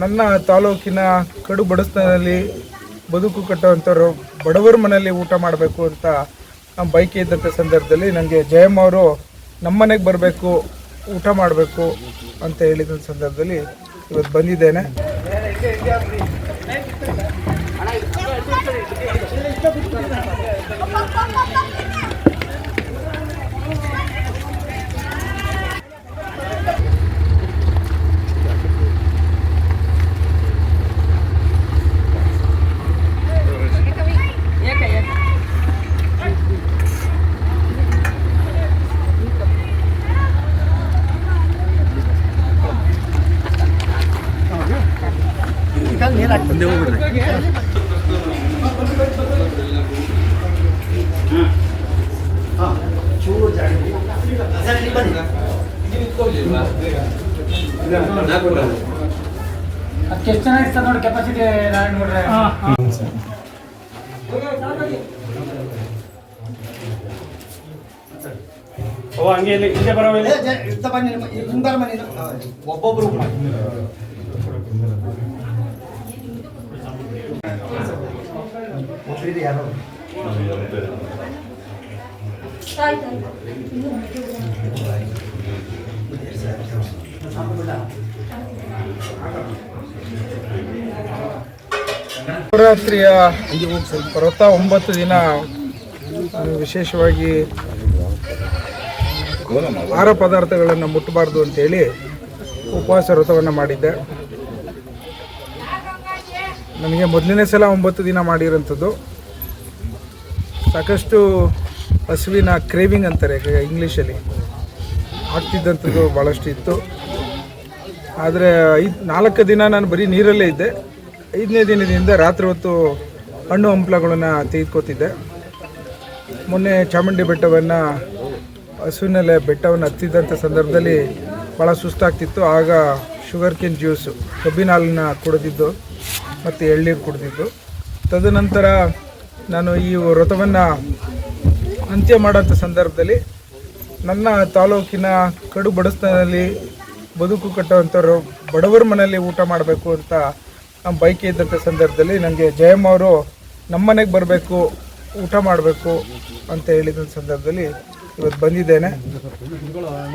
ನನ್ನ ತಾಲೂಕಿನ ಕಡು ಬಡತನದಲ್ಲಿ ಬದುಕು ಕಟ್ಟುವಂಥವ್ರು ಬಡವರ ಮನೆಯಲ್ಲಿ ಊಟ ಮಾಡಬೇಕು ಅಂತ ನಮ್ಮ ಬೈಕ್ ಇದ್ದಂಥ ಸಂದರ್ಭದಲ್ಲಿ ನನಗೆ ಜಯಮ್ಮ ಅವರು ನಮ್ಮನೆಗೆ ಬರಬೇಕು, ಊಟ ಮಾಡಬೇಕು ಅಂತ ಹೇಳಿದ ಸಂದರ್ಭದಲ್ಲಿ ಇವತ್ತು ಬಂದಿದ್ದೇನೆ. ಎಷ್ಟು ನೋಡಿ ಕೆಪಾಸಿಟಿ ನಾರಾಯಣ ನೋಡ್ರೆ ಓ ಹಂಗೆ ಇಲ್ಲಿ ಹಿಂದೆ ಬರೋ ಇಲ್ಲಿ ಒಬ್ಬೊಬ್ರು ನವರಾತ್ರಿಯ ವ್ರತ ಒಂಬತ್ತು ದಿನ ವಿಶೇಷವಾಗಿ ಆಹಾರ ಪದಾರ್ಥಗಳನ್ನು ಮುಟ್ಟಬಾರ್ದು ಅಂತೇಳಿ ಉಪವಾಸ ವ್ರತವನ್ನು ಮಾಡಿದ್ದೆ. ನನಗೆ ಮೊದಲನೇ ಸಲ ಒಂಬತ್ತು ದಿನ ಮಾಡಿರೋಂಥದ್ದು. ಸಾಕಷ್ಟು ಹಸುವಿನ ಕ್ರೇವಿಂಗ್ ಅಂತಾರೆ ಇಂಗ್ಲೀಷಲ್ಲಿ ಆಗ್ತಿದ್ದಂಥದ್ದು ಭಾಳಷ್ಟು ಇತ್ತು. ಆದರೆ ಐದು, ನಾಲ್ಕು ದಿನ ನಾನು ಬರೀ ನೀರಲ್ಲೇ ಇದ್ದೆ. ಐದನೇ ದಿನದಿಂದ ರಾತ್ರಿ ಹೊತ್ತು ಹಣ್ಣು ಹಂಪ್ಲಗಳನ್ನು ತೆಗೆದುಕೋತಿದ್ದೆ. ಮೊನ್ನೆ ಚಾಮುಂಡಿ ಬೆಟ್ಟವನ್ನು, ಹಸುವಿನಲ್ಲೇ ಬೆಟ್ಟವನ್ನು ಹತ್ತಿದ್ದಂಥ ಸಂದರ್ಭದಲ್ಲಿ ಭಾಳ ಸುಸ್ತಾಗ್ತಿತ್ತು. ಆಗ ಶುಗರ್ ಕೇನ್ ಜ್ಯೂಸು ಕಬ್ಬಿನ ಹಾಲನ್ನ ಕುಡಿದಿದ್ದು ಮತ್ತು ಎಳ್ನೀರು ಕುಡಿದಿದ್ದು. ತದನಂತರ ನಾನು ಈ ವ್ರತವನ್ನು ಅಂತ್ಯ ಮಾಡೋಂಥ ಸಂದರ್ಭದಲ್ಲಿ ನನ್ನ ತಾಲೂಕಿನ ಕಡು ಬಡಸ್ತನಲ್ಲಿ ಬದುಕು ಕಟ್ಟುವಂಥವ್ರು ಬಡವರ ಮನೆಯಲ್ಲಿ ಊಟ ಮಾಡಬೇಕು ಅಂತ ನಮ್ಮ ಬೈಕ್ ಇದ್ದಂಥ ಸಂದರ್ಭದಲ್ಲಿ ನನಗೆ ಜಯಮ್ಮ ಅವರು ನಮ್ಮನೆಗೆ ಬರಬೇಕು, ಊಟ ಮಾಡಬೇಕು ಅಂತ ಹೇಳಿದಂಥ ಸಂದರ್ಭದಲ್ಲಿ ಇವತ್ತು ಬಂದಿದ್ದೇನೆ.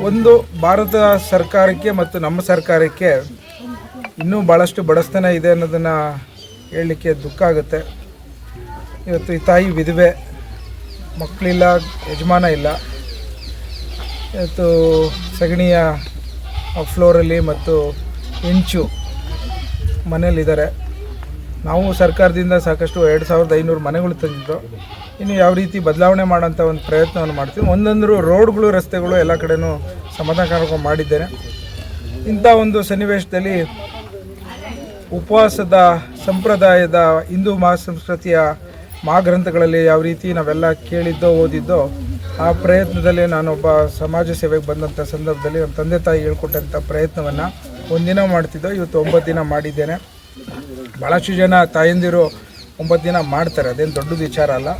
ಒಂದು ಭಾರತ ಸರ್ಕಾರಕ್ಕೆ ಮತ್ತು ನಮ್ಮ ಸರ್ಕಾರಕ್ಕೆ ಇನ್ನೂ ಭಾಳಷ್ಟು ಬಡಸ್ತನ ಇದೆ ಅನ್ನೋದನ್ನು ಹೇಳಲಿಕ್ಕೆ ದುಃಖ ಆಗುತ್ತೆ. ಇವತ್ತು ಈ ತಾಯಿ ವಿಧವೆ. ಮಕ್ಕಳಿಲ್ಲ, ಯಜಮಾನ ಇಲ್ಲ. ಇವತ್ತು ಸಗಣಿಯ ಫ್ಲೋರಲ್ಲಿ ಮತ್ತು ಇಂಚು ಮನೇಲಿದ್ದಾರೆ ನಾವು ಸರ್ಕಾರದಿಂದ ಸಾಕಷ್ಟು ಎರಡು ಸಾವಿರದ ಐನೂರು ಮನೆಗಳು ತಂದಿದ್ರು ಇನ್ನು ಯಾವ ರೀತಿ ಬದಲಾವಣೆ ಮಾಡೋಂಥ ಒಂದು ಪ್ರಯತ್ನವನ್ನು ಮಾಡ್ತೀವಿ. ಒಂದೊಂದು ರೋಡ್ಗಳು, ರಸ್ತೆಗಳು ಎಲ್ಲ ಕಡೆನೂ ಸಮಾಧಾನಕಾರಕ ಮಾಡಿದ್ದೇನೆ. ಇಂಥ ಒಂದು ಸನ್ನಿವೇಶದಲ್ಲಿ ಉಪವಾಸದ ಸಂಪ್ರದಾಯದ ಹಿಂದೂ ಮಹಾಸಂಸ್ಕೃತಿಯ ಮಹಾಗ್ರಂಥಗಳಲ್ಲಿ ಯಾವ ರೀತಿ ನಾವೆಲ್ಲ ಕೇಳಿದ್ದೋ, ಓದಿದ್ದೋ ಆ ಪ್ರಯತ್ನದಲ್ಲಿ ನಾನೊಬ್ಬ ಸಮಾಜ ಸೇವೆಗೆ ಬಂದಂಥ ಸಂದರ್ಭದಲ್ಲಿ ನಮ್ಮ ತಂದೆ ತಾಯಿ ಹೇಳ್ಕೊಟ್ಟಂಥ ಪ್ರಯತ್ನವನ್ನು ಒಂದಿನ ಮಾಡ್ತಿದ್ದೋ, ಇವತ್ತು ಒಂಬತ್ತು ದಿನ ಮಾಡಿದ್ದೇನೆ. ಭಾಳಷ್ಟು ಜನ ತಾಯಂದಿರು ಒಂಬತ್ತು ದಿನ ಮಾಡ್ತಾರೆ, ಅದೇನು ದೊಡ್ಡದು ವಿಚಾರ ಅಲ್ಲ.